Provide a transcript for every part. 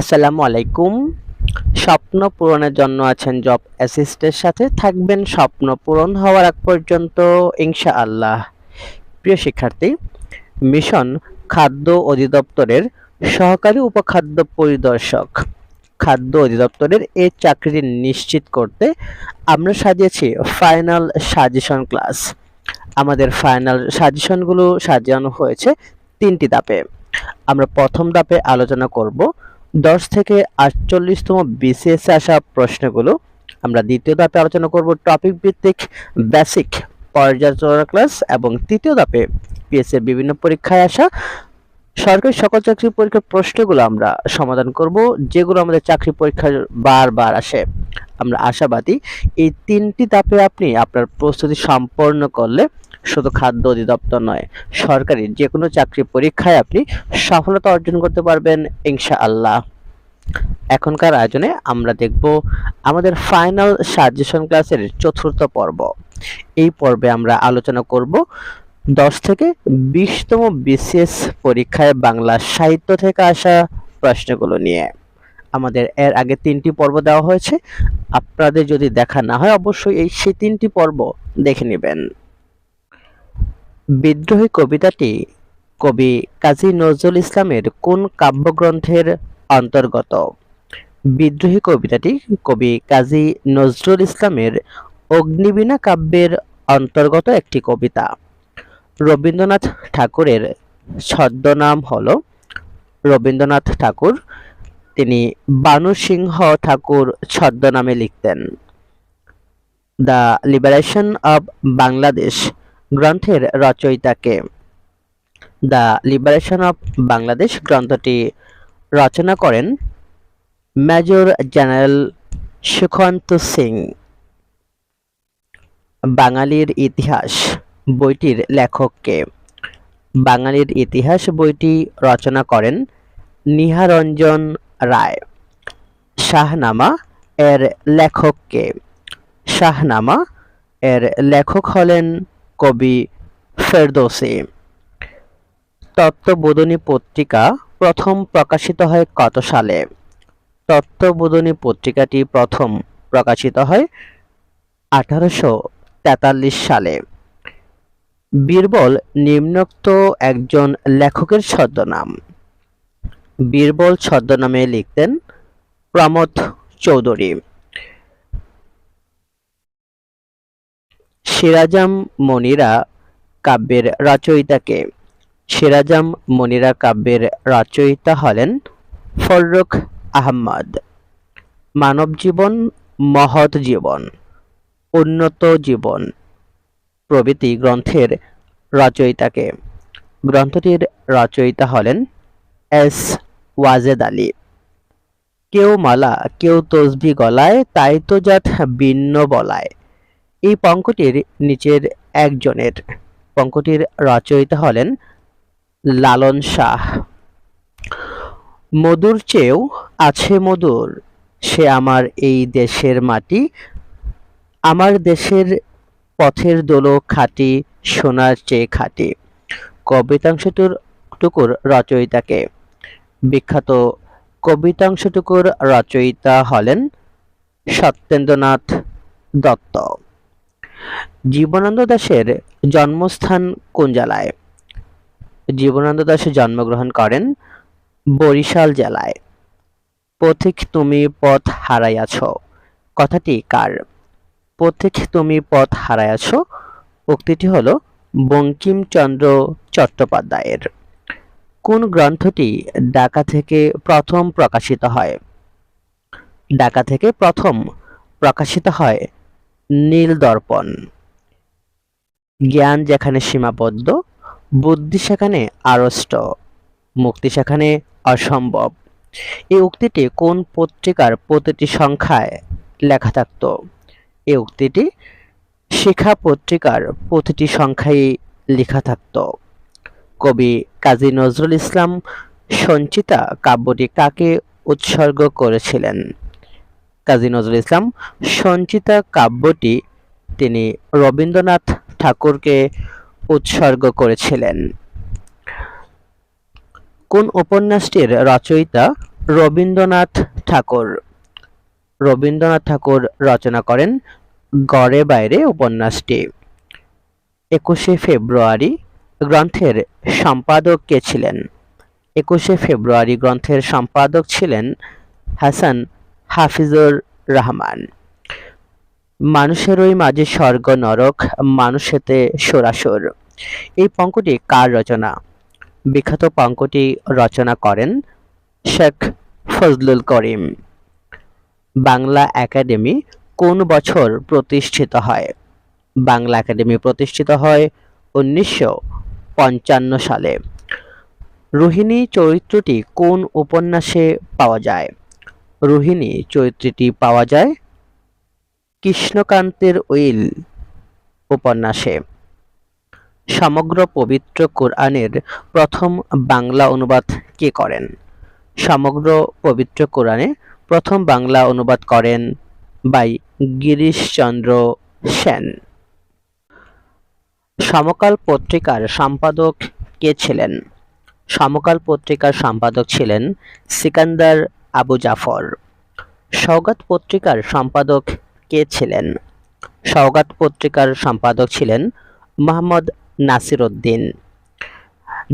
আসসালামু আলাইকুম। স্বপ্ন পূরণের জন্য আছেন জব অ্যাসিস্টের সাথে। থাকবেন স্বপ্ন পূরণ হওয়ার আগ পর্যন্ত, ইনশাআল্লাহ। প্রিয় শিক্ষার্থী, মিশন খাদ্য অধিদপ্তরের সহকারী উপখাদ্য পরিদর্শক। খাদ্য অধিদপ্তরের এই চাকরিটি নিশ্চিত করতে আমরা সাজিয়েছি ফাইনাল সাজেশন ক্লাস আমাদের ফাইনাল সাজেশনগুলো সাজানো হয়েছে তিনটি ধাপে। আমরা প্রথম ধাপে আলোচনা করব দশ থেকে আটচল্লিশতম বিসিএস আসা প্রশ্নগুলো আমরা দ্বিতীয় ধাপে আলোচনা করব টপিক ভিত্তিক বেসিক পর্যালোচনা ক্লাস এবং তৃতীয় ধাপে পিএসসি বিভিন্ন পরীক্ষায় আসা সরকারি সকল চাকরি পরীক্ষার প্রশ্নগুলো আমরা সমাধান করব, যেগুলো আমাদের চাকরি পরীক্ষার বারবার আসে। আমরা আশাবাদী এই তিনটি ধাপে আপনি আপনার প্রস্তুতি সম্পন্ন করলে শুধু খাদ্য অধিদপ্তর নয়, সরকারি যে কোনো চাকরি পরীক্ষায় আপনি সফলতা অর্জন করতে পারবেন, ইনশাআল্লাহ। এখনকার আয়োজনে আমরা দেখব আমাদের ফাইনাল সাজেশন ক্লাসের চতুর্থ পর্ব। এই পর্বে আমরা আলোচনা করব দশ থেকে বিশতম বিসিএস পরীক্ষায় বাংলা সাহিত্য থেকে আসা প্রশ্নগুলো নিয়ে। আমাদের এর আগে তিনটি পর্ব দেওয়া হয়েছে, আপনাদের যদি দেখা না হয় অবশ্যই এই সেই তিনটি পর্ব দেখে নেবেন। বিদ্রোহী কবিতাটি কবি কাজী নজরুল ইসলামের কোন কাব্যগ্রন্থের অন্তর্গত? বিদ্রোহী কবিতাটি কবি কাজী নজরুল ইসলামের অগ্নিবীণা কাব্যের অন্তর্গত একটি কবিতা। রবীন্দ্রনাথ ঠাকুরের ছদ্মনাম হল রবীন্দ্রনাথ ঠাকুর। তিনি বানু সিংহ ঠাকুর ছদ্মনামে লিখতেন। দ্য লিবারেশন অব বাংলাদেশ গ্রন্থের রচয়িতাকে। দ্য লিবারেশন অফ বাংলাদেশ গ্রন্থটি রচনা করেন মেজর জেনারেল সুখন্ত সিং। বাঙালির ইতিহাস বইটির লেখককে। বাঙালির ইতিহাস বইটি রচনা করেন নিহারঞ্জন রায়। শাহনামা এর লেখককে। শাহনামা এর লেখক হলেন কবি ফেরদৌসি। তত্ত্ববোধনী পত্রিকা প্রথম প্রকাশিত হয় কত সালে? তত্ত্ববোধনী পত্রিকাটি প্রথম প্রকাশিত হয় আঠারোশো তেতাল্লিশ সালে। বীরবল নিম্নোক্ত একজন লেখকের ছদ্মনাম। বীরবল ছদ্মনামে লিখতেন প্রমথ চৌধুরী। সিরাজাম মনিরা কাব্যের রচয়িতাকে। সিরাজাম মনিরা কাব্যের রচয়িতা হলেন ফররুখ আহমদ। মানব জীবন মহৎ জীবন, উন্নত জীবন প্রভৃতি গ্রন্থের রচয়িতাকে। গ্রন্থটির রচয়িতা হলেন এস ওয়াজেদ আলী। কেউ মালা, কেউ তসবি গলায়, তাই তো জাত ভিন্ন বলায়। এই পঙ্কটির নিচের একজনের। পঙ্কটির রচয়িতা হলেন লালন শাহ। মধুর চেয়েও আছে মধুর, সে আমার এই দেশের মাটি। আমার দেশের পথের দোলো খাঁটি, সোনার চেয়ে খাঁটি। কবিতাংশটুর টুকুর রচয়িতাকে। বিখ্যাত কবিতাংশটুকুর রচয়িতা হলেন সত্যেন্দ্রনাথ দত্ত। জীবনানন্দ দাশের জন্মস্থান কোন জেলায়? জীবনানন্দ দাস জন্মগ্রহণ করেন বরিশাল জেলায়। পথিক তুমি পথ হারাইয়াছ, কথাটি কার? পথিক তুমি পথ হারাইয়াছ, উক্তিটি হল বঙ্কিমচন্দ্র চট্টোপাধ্যায়ের। কোন গ্রন্থটি ঢাকা থেকে প্রথম প্রকাশিত হয়? ঢাকা থেকে প্রথম প্রকাশিত হয় নীল দর্পণ জ্ঞান যেখানে সীমাবদ্ধ, বুদ্ধি সেখানে আড়ষ্ট, মুক্তি সেখানে অসম্ভব। এই উক্তিটি কোন পত্রিকার প্রতিটি সংখ্যায় লেখা থাকত? এই উক্তিটি শিখা পত্রিকার প্রতিটি সংখ্যায় লেখা থাকত। কবি কাজী নজরুল ইসলাম সঞ্চিতা কাব্যটি কাকে উৎসর্গ করেছিলেন? কাজী নজরুল ইসলাম, সঞ্চিতা কাব্যটি তিনি রবীন্দ্রনাথ ঠাকুরকে উৎসর্গ করেছিলেন। কোন উপন্যাসটির রচয়িতা রবীন্দ্রনাথ ঠাকুর? রবীন্দ্রনাথ ঠাকুর রচনা করেন গড়ে বাইরে উপন্যাসটি। একুশে ফেব্রুয়ারি গ্রন্থের সম্পাদক কে ছিলেন? একুশে ফেব্রুয়ারি গ্রন্থের সম্পাদক ছিলেন হাসান হাফিজুর রহমান। মানুষেরই মাঝে স্বর্গ নরক, মানুষেতে সরাসর। এই পঙ্কটি কার রচনা? বিখ্যাত পঙ্কটি রচনা করেন শেখ ফজলুল করিম। বাংলা একাডেমি কোন বছর প্রতিষ্ঠিত হয়? বাংলা একাডেমি প্রতিষ্ঠিত হয় উনিশশো পঞ্চান্ন সালে। রোহিণী চরিত্রটি কোন উপন্যাসে পাওয়া যায়? রোহিণী চরিত্রটি পাওয়া যায় কৃষ্ণকান্তের উইল উপন্যাসে। সমগ্র পবিত্র কোরআনের প্রথম বাংলা অনুবাদ কে করেন? সমগ্র পবিত্র কোরআনে প্রথম বাংলা অনুবাদ করেন বাই গিরিশচন্দ্র সেন। সমকাল পত্রিকার সম্পাদক কে ছিলেন? সমকাল পত্রিকার সম্পাদক ছিলেন সিকান্দার আবু জাফর। সওগাত পত্রিকার সম্পাদক কে ছিলেন? সওগাত পত্রিকার সম্পাদক ছিলেন মোহাম্মদ নাসির উদ্দিন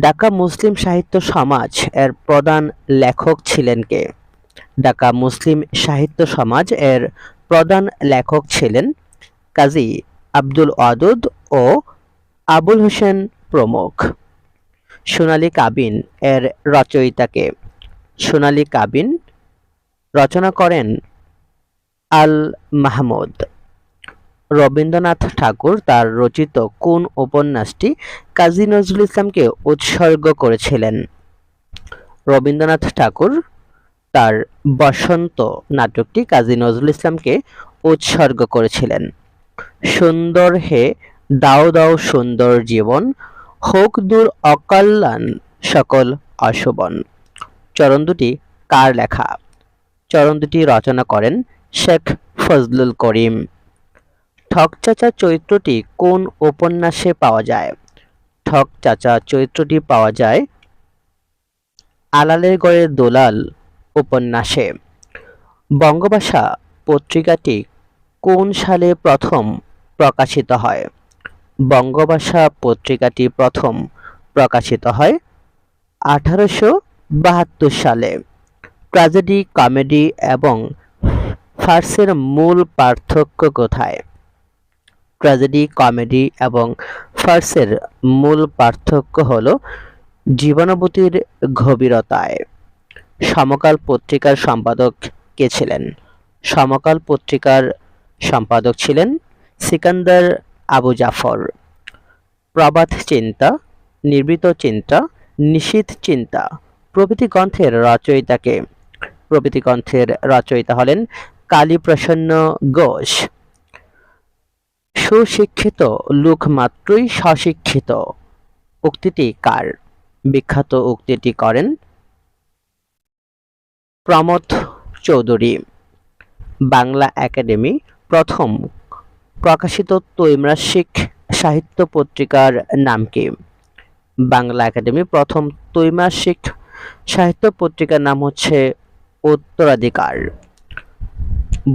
ঢাকা মুসলিম সাহিত্য সমাজ এর প্রধান লেখক ছিলেন কে? ঢাকা মুসলিম সাহিত্য সমাজ এর প্রধান লেখক ছিলেন কাজী আব্দুল ওয়াদুদ ও আবুল হোসেন প্রমুখ। সোনালী কাবিন এর রচয়িতাকে সোনালী কাবিন, রচনা করেন আল মাহমুদ রবীন্দ্রনাথ ঠাকুর তার রচিত কোন উপন্যাসটি কাজী নজরুল ইসলামকে উৎসর্গ করেছিলেন? রবীন্দ্রনাথ ঠাকুর তার বসন্ত নাটকটি কাজী নজরুল ইসলামকে উৎসর্গ করেছিলেন। সুন্দর হে, দাও দাও সুন্দর জীবন, হোক দূর অকল্যাণ সকল অশোভন। চরণ দুটি কার লেখা? চরণ দুটি রচনা করেন শেখ ফজলুল করিম। ঠক চাচা চরিত্রটি কোন উপন্যাসে পাওয়া যায়? ঠক চাচা চরিত্রটি পাওয়া যায় আলালের গড়ের দোলাল উপন্যাসে। বঙ্গভাষা পত্রিকাটি কোন সালে প্রথম প্রকাশিত হয়? বঙ্গভাষা পত্রিকাটি প্রথম প্রকাশিত হয় আঠারোশো বাহাত্তর সালে। ট্র্যাজেডি কমেডি এবং ফার্সের মূল পার্থক্য কোথায়? ট্র্যাজেডি কমেডি এবং ফার্সের মূল পার্থক্য হল জীবনাবতীর গভীরতায়। সমকাল পত্রিকার সম্পাদক কে ছিলেন? সমকাল পত্রিকার সম্পাদক ছিলেন সিকান্দার আবু জাফর। প্রবাদ চিন্তা নির্বৃত চিন্তা নিশীথ চিন্তা প্রভৃতি গ্রন্থের রচয়িতাকে। প্রভৃতি গ্রন্থের রচয়িতা হলেন কালীপ্রসন্ন ঘোষ। সুশিক্ষিত লোক মাত্রই স্বশিক্ষিত। উক্তিটি কার? বিখ্যাত উক্তিটি করেন প্রমথ চৌধুরী। বাংলা একাডেমি প্রথম। প্রকাশিত ত্রৈমাসিক সাহিত্য পত্রিকার নাম কি? বাংলা একাডেমি প্রথম ত্রৈমাসিক সাহিত্য পত্রিকার নাম হচ্ছে উত্তরাধিকার।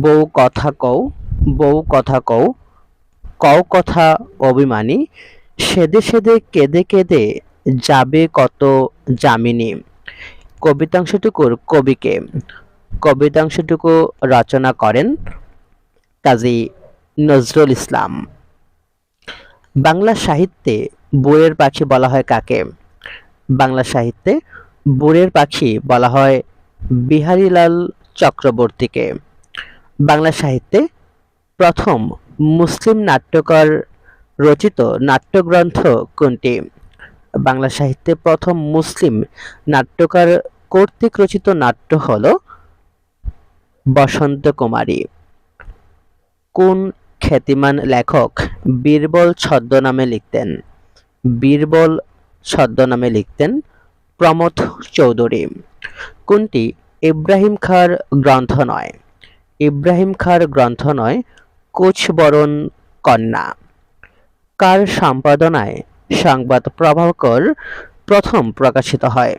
বউ কথা কও, বউ কথা কও কও কথা অভিমানী, সেদে সেদে কেঁদে কেঁদে যাবে কত যামিনী। কবিতাংশটুকুর কবিকে, কবিতাংশটুকু রচনা করেন কাজী নজরুল ইসলাম। বাংলা সাহিত্যে বইয়ের পাখি বলা হয় কাকে? বাংলা সাহিত্যে বুড়ের পাখি বলা হয় বিহারীলাল চক্রবর্তীকে। বাংলা সাহিত্যে প্রথম মুসলিম নাট্যকার রচিত নাট্যগ্রন্থ কোনটি? বাংলা সাহিত্যে প্রথম মুসলিম নাট্যকার কর্তৃক রচিত নাট্য হল বসন্ত কুমারী। কোন খ্যাতিমান লেখক বীরবল ছদ্মনামে লিখতেন? বীরবল ছদ্মনামে লিখতেন প্রমথ চৌধুরী। কোনটি? ইব্রাহিম খাঁর গ্রন্থ নয় ইব্রাহিম খাঁর গ্রন্থ নয় কোচবরণ কন্যা। কার সম্পাদনায় সংবাদ প্রভাকর প্রথম প্রকাশিত হয়?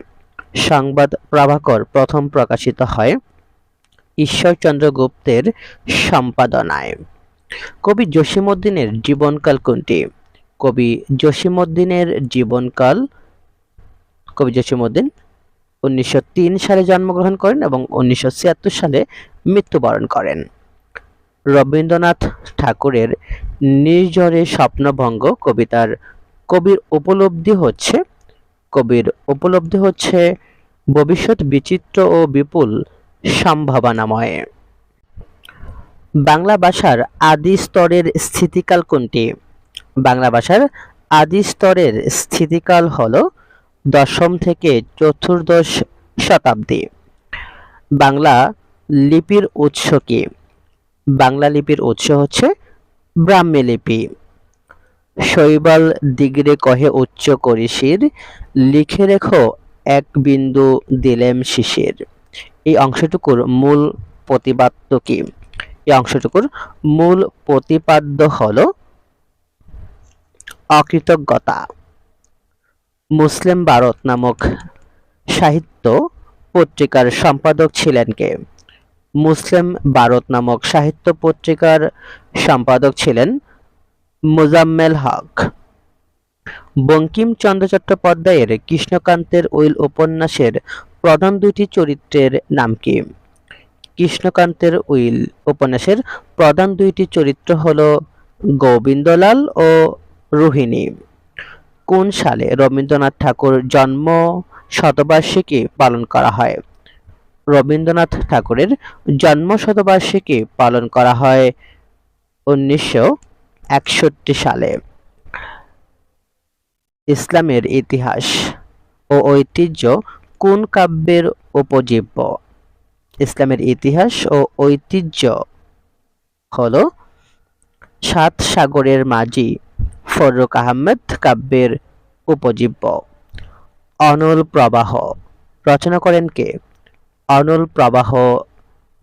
সংবাদ প্রভাকর প্রথম প্রকাশিত হয় ঈশ্বরচন্দ্র গুপ্তের সম্পাদনায়। কবি জসীমউদ্দিনের জীবনকাল কোনটি? কবি জসীমউদ্দিনের জীবনকাল কবি জসীমউদ্দিন উনিশশো সালে জন্মগ্রহণ করেন এবং উনিশশো ছিয়াত্তর সালে মৃত্যুবরণ করেন। রবীন্দ্রনাথ ঠাকুরের নির্ঝরে স্বপ্নভঙ্গ কবিতার কবির উপলব্ধি হচ্ছে, কবির উপলব্ধি হচ্ছে ভবিষ্যৎ বিচিত্র ও বিপুল সম্ভাবনাময়। বাংলা ভাষার আদি স্তরের স্থিতিকাল কোনটি? বাংলা ভাষার আদি স্তরের স্থিতিকাল হল দশম থেকে চতুর্দশ শতাব্দী। বাংলা লিপির উৎস কি? বাংলা লিপির উৎস হচ্ছে ব্রাহ্মী লিপি। শৈবাল দিগরে কহে উচ্চ করিসির লিখে রেখো এক বিন্দু দিলেম শিশির। এই অংশটুকুর মূল প্রতিপাদ্য কি? এই অংশটুকুর মূল প্রতিপাদ্য হল অকৃতজ্ঞতা। মুসলিম ভারত নামক সাহিত্য পত্রিকার সম্পাদক ছিলেন কে? মুসলিম ভারত নামক সাহিত্য পত্রিকার সম্পাদক ছিলেন মোজাম্মেল হক। বঙ্কিমচন্দ্র চট্টোপাধ্যায়ের কৃষ্ণকান্তের উইল উপন্যাসের প্রধান দুইটি চরিত্রের নাম কি? কৃষ্ণকান্তের উইল উপন্যাসের প্রধান দুইটি চরিত্র হল গোবিন্দলাল ও রোহিণী। কোন সালে রবীন্দ্রনাথ ঠাকুর জন্ম শতবার্ষিকী পালন করা হয়? রবীন্দ্রনাথ ঠাকুরের জন্ম শতবার্ষিকী পালন করা হয় উনিশশো একষট্টি সালে। ইসলামের ইতিহাস ও ঐতিহ্য কোন কাব্যের উপজীব্য? ইসলামের ইতিহাস ও ঐতিহ্য হল সাত সাগরের মাঝি ফররুক আহমেদ কাব্যের উপজীব্য। অনল প্রবাহ, রচনা করেন কে? অনল প্রবাহ,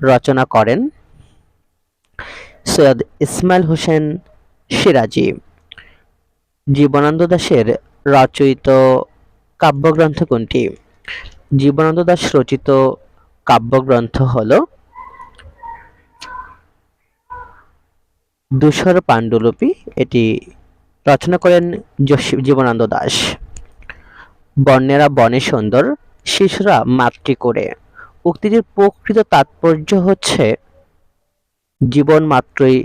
রচনা করেন সৈয়দ ইসমাইল হোসেন সিরাজি। জীবনানন্দ দাশের রচয়িত কাব্যগ্রন্থ কোনটি? জীবনানন্দ দাশ রচিত কাব্যগ্রন্থ হল দুশর পাণ্ডুলিপি। এটি রচনা করেন জীবনানন্দ দাশ বর্ণেরা বনে সুন্দর, শিশুরা মাতৃ করে। উক্তিটির প্রকৃত তাৎপর্য হচ্ছে, জীবন মাত্রই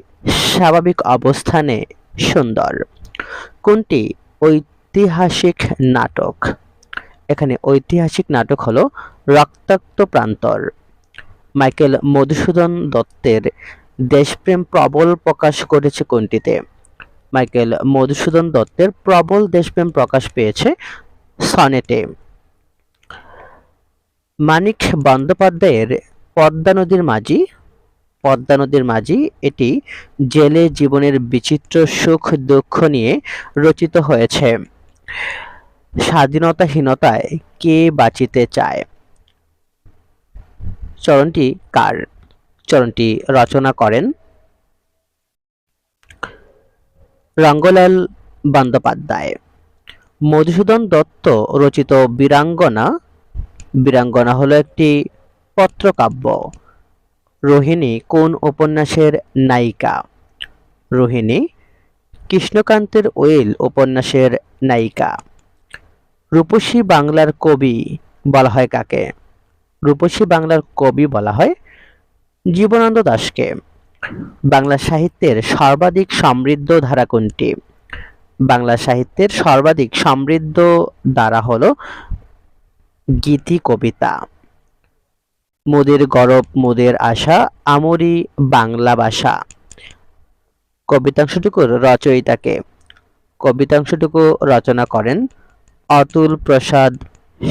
স্বাভাবিক অবস্থানে সুন্দর। কোনটি? ঐতিহাসিক নাটক। এখানে ঐতিহাসিক নাটক হলো রক্তাক্ত প্রান্তর। মাইকেল মধুসূদন দত্তের দেশপ্রেম প্রবল প্রকাশ করেছে কোনটিতে? মাইকেল মধুসূদন দত্তের প্রবল দেশপ্রেম প্রকাশ পেয়েছে সনেটে। মানিক বন্দ্যোপাধ্যায়ের পদ্মা নদীর মাঝি। পদ্মা নদীর মাঝি এটি জেলে জীবনের বিচিত্র সুখ দুঃখ নিয়ে রচিত হয়েছে। স্বাধীনতাহীনতায় কে বাঁচিতে চায়? চরণটি কার? চরণটি রচনা করেন রঙ্গলাল বন্দ্যোপাধ্যায়। মধুসূদন দত্ত রচিত বীরাঙ্গনা বীরাঙ্গনা হলো একটি পত্রকাব্য। রোহিণী কোন উপন্যাসের নায়িকা? রোহিণী কৃষ্ণকান্তের ওয়েল উপন্যাসের নায়িকা। রূপসী বাংলার কবি বলা হয় কাকে? রূপসী বাংলার কবি বলা হয় জীবনানন্দ দাশকে বাংলা সাহিত্যের সর্বাধিক সমৃদ্ধ ধারা কোনটি? বাংলা সাহিত্যের সর্বাধিক সমৃদ্ধ ধারা হলো গীতি কবিতা। মোদের গরব, মোদের আশা, আমরি বাংলা ভাষা। কবিতাংশটুকুর রচয়িতাকে। কবিতাংশটুকু রচনা করেন অতুল প্রসাদ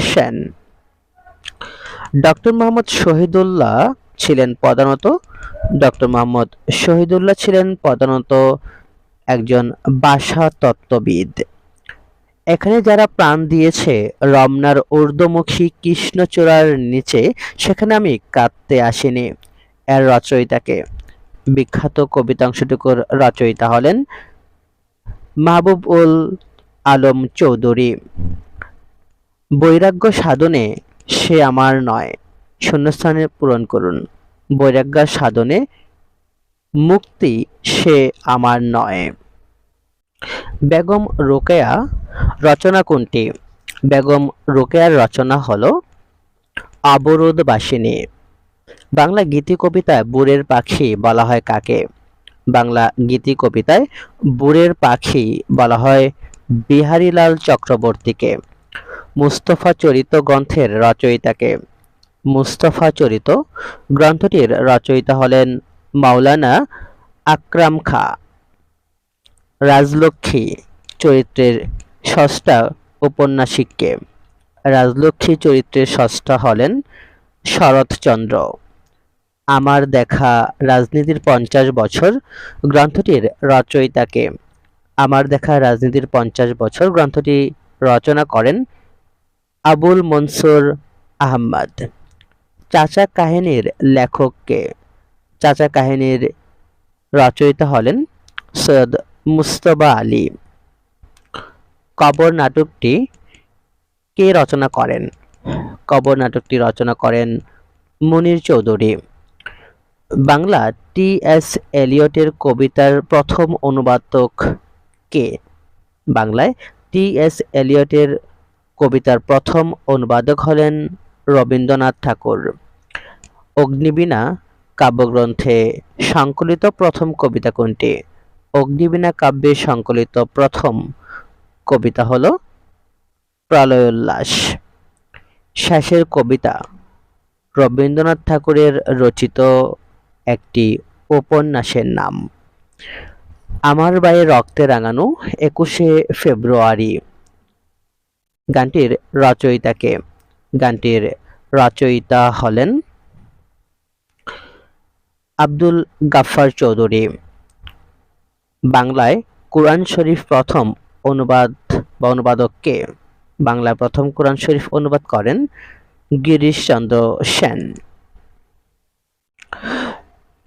সেন। ডক্টর মোহাম্মদ শহীদুল্লাহ ছিলেন প্রধানত ডক্টর মোহাম্মদ শহীদুল্লাহ ছিলেন প্রধানত একজন ভাষা তত্ত্ববিদ। এখানে যারা প্রাণ দিয়েছে, রমনার ঊর্ধ্বমুখী কৃষ্ণচূড়ার নিচে, সেখানে আমি কাঁদতে আসিনি। এর রচয়িতাকে। বিখ্যাত কবিতাংশটুকুর রচয়িতা হলেন মাহবুব উল আলম চৌধুরী। বৈরাগ্য সাধনে সে আমার নয়। শূন্যস্থানে পূরণ করুন। বৈরাগ্য সাধনে মুক্তি সে আমার নয়। বেগম রোকেয়া রচনা কোনটি? বেগম রোকেয়ার রচনা হলো অবরোধবাসিনী বাংলা গীতি কবিতায় বুড়ের পাখি বলা হয় কাকে? বাংলা গীতি কবিতায় বুড়ের পাখি বলা হয় বিহারীলাল চক্রবর্তীকে। মুস্তফা চরিত গ্রন্থের রচয়িতাকে। মুস্তফা চরিত। গ্রন্থটির রচয়িতা হলেন মাওলানা আকরাম খা। রাজলক্ষ্মী চরিত্রের ষষ্ঠা ঔপন্যাসিককে। রাজলক্ষ্মী চরিত্রের ষষ্ঠা হলেন শরৎচন্দ্র। আমার দেখা রাজনীতির পঞ্চাশ বছর গ্রন্থটির রচয়িতাকে। আমার দেখা রাজনীতির পঞ্চাশ বছর গ্রন্থটি রচনা করেন আবুল মনসুর আহমদ চাচা কাহিনীর লেখককে। চাচা কাহিনীর রচয়িতা হলেন সৈয়দ মুস্তবা আলী। কবর নাটকটি কে রচনা করেন? কবর নাটকটি রচনা করেন মুনির চৌধুরী। বাংলা টি এস এলিয়টের কবিতার প্রথম অনুবাদক কে? বাংলায় টি এস এলিয়টের কবিতার প্রথম অনুবাদক হলেন রবীন্দ্রনাথ ঠাকুর। অগ্নিবীণা কাব্যগ্রন্থে সংকলিত প্রথম কবিতা কোনটি? অগ্নিবীণা কাব্যে সংকলিত প্রথম কবিতা হল প্রলয়োল্লাস। শেষের কবিতা রবীন্দ্রনাথ ঠাকুরের রচিত একটি উপন্যাসের নাম। আমার বায়ে রক্তে রাঙানো একুশে ফেব্রুয়ারি। গানটির রচয়িতাকে গানটির রচয়িতা হলেন আব্দুল গাফফার চৌধুরী। বাংলায় কোরআন শরীফ প্রথম অনুবাদ বা অনুবাদককে বাংলায় প্রথম কোরআন শরীফ অনুবাদ করেন গিরিশচন্দ্র সেন।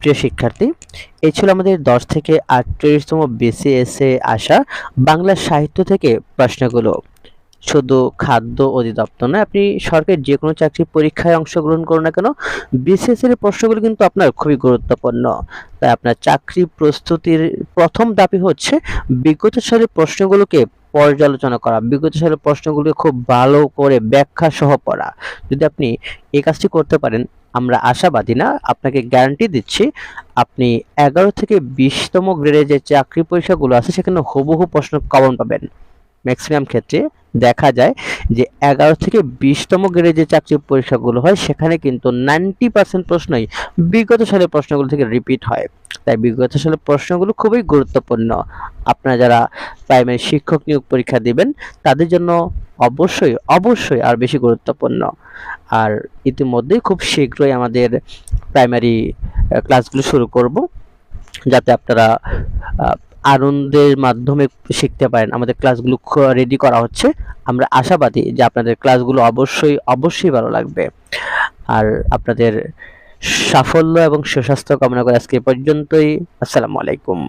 প্রিয় শিক্ষার্থী এই ছিল আমাদের দশ থেকে আটত্রিশতম বিসিএসে আসা বাংলা সাহিত্য থেকে প্রশ্নগুলো। শুধু খাদ্য অধিদপ্তর নয়, আপনি সরকারি যে কোনো চাকরির পরীক্ষায় অংশগ্রহণ করুন না কেন বিসিএস এর প্রশ্নগুলো কিন্তু আপনার খুবই গুরুত্বপূর্ণ। তাই আপনার চাকরি প্রস্তুতির প্রথম দাবি হচ্ছে বিগত সালের প্রশ্নগুলোকে পর্যালোচনা করা। বিগত সালের প্রশ্নগুলোকে খুব ভালো করে ব্যাখ্যা সহ পড়া। যদি আপনি এই কাজটি করতে পারেন, আমরা আশাবাদী না, আপনাকে গ্যারান্টি দিচ্ছি, আপনি এগারো থেকে বিশতম গ্রেডের যে চাকরি পরীক্ষাগুলো আছে, সেখানে হুবহু প্রশ্ন কমন পাবেন। ম্যাক্সিমাম ক্ষেত্রে দেখা যায় যে এগারো থেকে বিশতম গ্রেডের যে চাকরির পরীক্ষাগুলো হয়, সেখানে কিন্তু নাইনটি পার্সেন্ট প্রশ্নই বিগত সালের প্রশ্নগুলো থেকে রিপিট হয়। তাই বিগত সালের প্রশ্নগুলো খুবই গুরুত্বপূর্ণ। আপনারা যারা প্রাইমারি শিক্ষক নিয়োগ পরীক্ষা দিবেন, তাদের জন্য অবশ্যই অবশ্যই আর বেশি গুরুত্বপূর্ণ। আর ইতিমধ্যেই খুব শীঘ্রই আমাদের প্রাইমারি ক্লাসগুলো শুরু করব। যাতে আপনারা আনন্দের মাধ্যমে শিখতে পারেন। আমাদের ক্লাসগুলো রেডি করা হচ্ছে। আমরা আশাবাদী যে আপনাদের ক্লাসগুলো অবশ্যই অবশ্যই ভালো লাগবে। আর আপনাদের সাফল্য এবং সুস্বাস্থ্য কামনা করে আজকে পর্যন্তই। আসসালামু আলাইকুম।